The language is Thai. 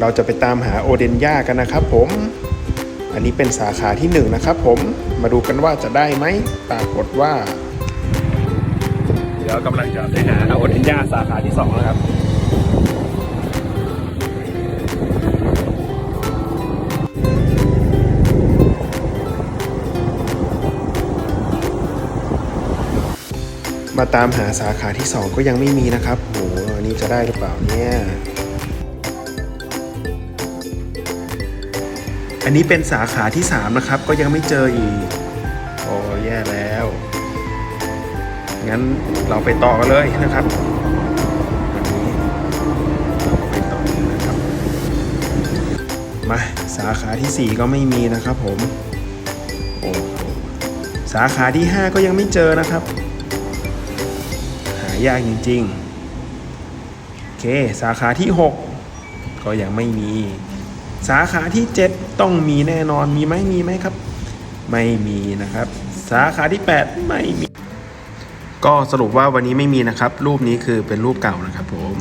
เราจะไปตามหาโอเดนย่ากันนะครับผม อันนี้เป็นสาขาที่หนึ่งนะครับผม มาดูกันว่าจะได้ไหมปรากฏว่า เดี๋ยวกำลังจะไปหาโอเดนย่าสาขาที่สองนะครับมาตามหาสาขาที่ 2 ก็ยังไม่มีนะครับโหอันนี้จะได้หรือเปล่าเนี่ย อันนี้เป็นสาขาที่ 3 นะครับ ก็ยังไม่เจออีก โอ้แย่แล้ว งั้นเราไปต่อกันเลยนะครับวันนี้เราไปต่อกันนะครับ มาสาขาที่ 4 ก็ไม่มีนะครับผม โอ้โหสาขาที่ 5 ก็ยังไม่เจอนะครับ หายากจริงๆ โอเค สาขาที่ 6 ก็ยังไม่มี สาขาที่ 7 ต้องมีแน่นอนมีไหมมีไหมครับ ไม่มีนะครับ สาขาที่ 8 ไม่มี ก็สรุปว่าวันนี้ไม่มีนะครับ รูปนี้คือเป็นรูปเก่านะครับผม